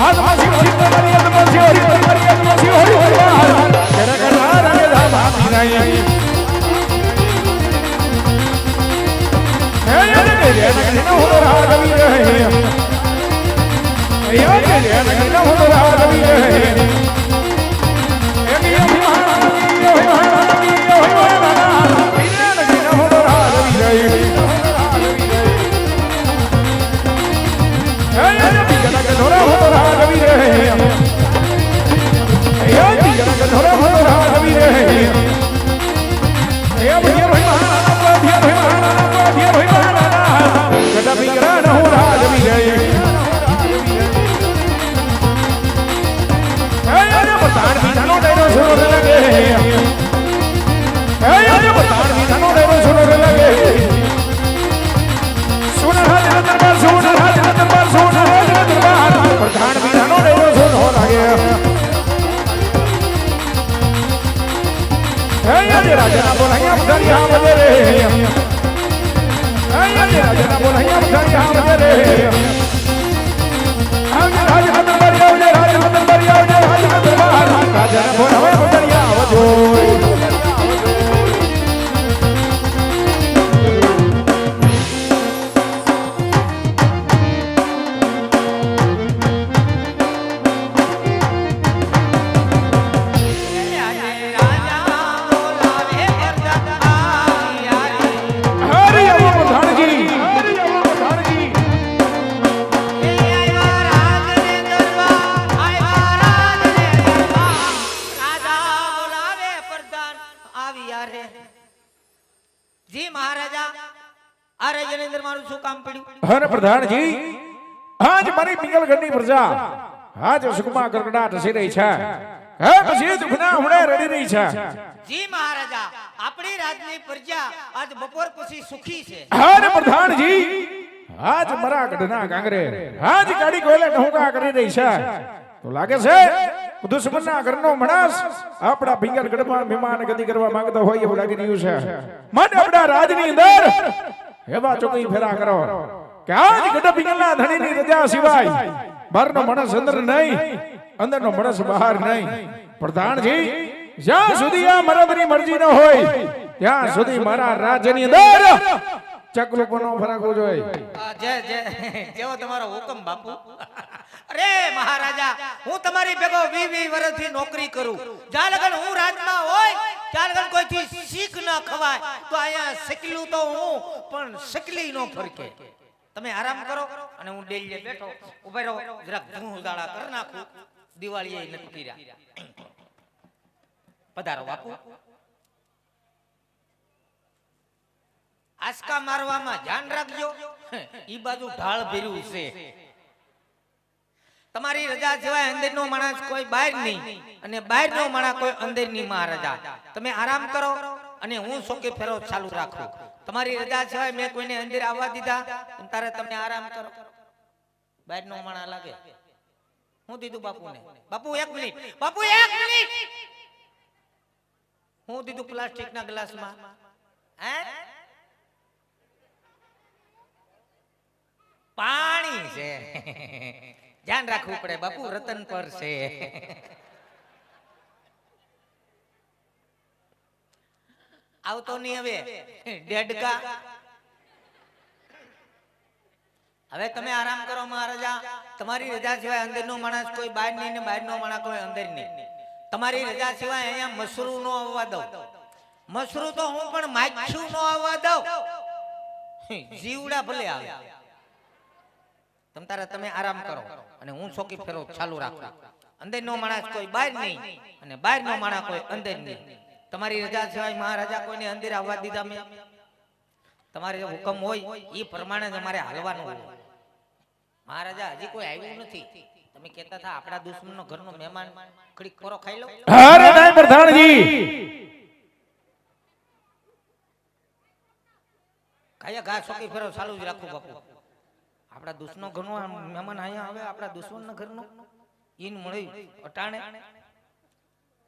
આત્મા શિવ શિવ હા મહારાજા આ રાજ્યની અંદર મારું શું કામ પડ્યું? હર પ્રધાનજી આજ મારી પિંગલગઢની પ્રજા આજ સુખમાં ગરગડાટ હસી રહી છે. હે પછી દુખના હુણે રડી રહી છે. જી મહારાજા આપણી રાજની પ્રજા આજ બપોર પછી સુખી છે. હર પ્રધાનજી આજ મરા ગઢના કાંગરે આજ ગાડી કોયલે ઢોંગા કરી રહી છે. તો લાગે છે દુશ્મનના ઘરનો માણસ આપણા પિંગલગઢમાં મહેમાન ગતિ કરવા માંગતો હોય એવું લાગી રહ્યું છે. મન આપણા રાજની અંદર એવા ચોકી ફેરા કરો કે આજ ગઢ ભીંગરના ધણીની રજા સિવાય બહારનો મણસ અંદર નહીં અંદરનો મણસ બહાર નહીં. પ્રધાનજી જ્યાં સુધી આ મરદની મરજી ન હોય ત્યાં સુધી મારા રાજ્યની અંદર ચકલું પણ ફરાકવું જોઈએ આ જય જય. જેવો તમારો હુકમ બાપુ? અરે મહારાજા, હું તમારી ભેગો વી વી વર્ષથી નોકરી કરું. જ્યાં લગન હું રાજમાં હોય, ત્યાં લગન કોઈથી શીખ ન ખવાય. તો અહીંયા શીખલું તો હું, પણ શીખલી નો ફરકે. તમે આરામ કરો અને હું ડેલીએ બેઠો. ઉભે રહો. જરાક ધૂળ ઉદાળા કરી નાખું. દિવાળીએ નથી કર્યા. પધારો બાપુ. આસકા મારવામાં ધ્યાન રાખજો. ઈ બાજુ ઢાળ ભર્યું છે. તમારી રજા સિવાય અંદરનો માણસ કોઈ બહાર નહીં અને બહારનો માણસ કોઈ અંદર નહીં રજા. તમે આરામ કરો અને હું સોકે ફેરો ચાલુ રાખો. તમારી રજા સિવાય મેં કોઈને અંદર આવવા દીધા તારે તમે આરામ કરો. બહારનો માણસ લાગે. હું દીધું બાપુને. બાપુ, એક મિનિટ. બાપુ, એક મિનિટ. હું દીધું પ્લાસ્ટિકના ગ્લાસમાં. હે? પાણી છે. ધ્યાન રાખવું પડે બાપુ રતન પર છે. આવતો નહીં હવે. ડેડકા. હવે તમે આરામ કરો મહારાજા. તમારી રજા સિવાય અંદરનો માણસ કોઈ બહાર નહીં ને બહારનો માણસ કોઈ અંદર નહીં. તમારી રજા સિવાય અહીંયા મસરૂ નો આવવા દઉં મસરૂ તો હું પણ માછું નો આવવા દઉં. જીવડા ભલે આવે. તમ તારે તમે આરામ કરો. અને હું ચોકી ફેરો ચાલુ રાખું. અંદર નો માણસ કોઈ બહાર નહીં. અને બહાર નો માણસ કોઈ અંદર નહીં. તમારી રજા સિવાય મહારાજા કોઈને અંદર આવવા દીધા મેં? તમારે જે હુકમ હોય એ પ્રમાણે જ અમારે હાલવાનું હોય. મહારાજા હજી કોઈ આવ્યું નથી. તમે કહેતા હતા આપણા દુશ્મનનો ઘરનો મહેમાન કડી ખોરો ખાઈ લો. અરે નહીં પ્રધાનજી. કાયા ઘા ચોકી ફેરો ચાલુ જ રાખું બાપુ. આપણા દુશ્મનો ઘરનો મહેમાન અહીંયા આવે આપણા દુશ્મનના ઘરનો. ઈન મળી અટાણે.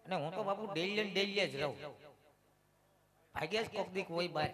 અને હું તો બાપુ ડેલી ડેલી જ રહું. ભાગ્યા જ કોક દીક હોય બાર.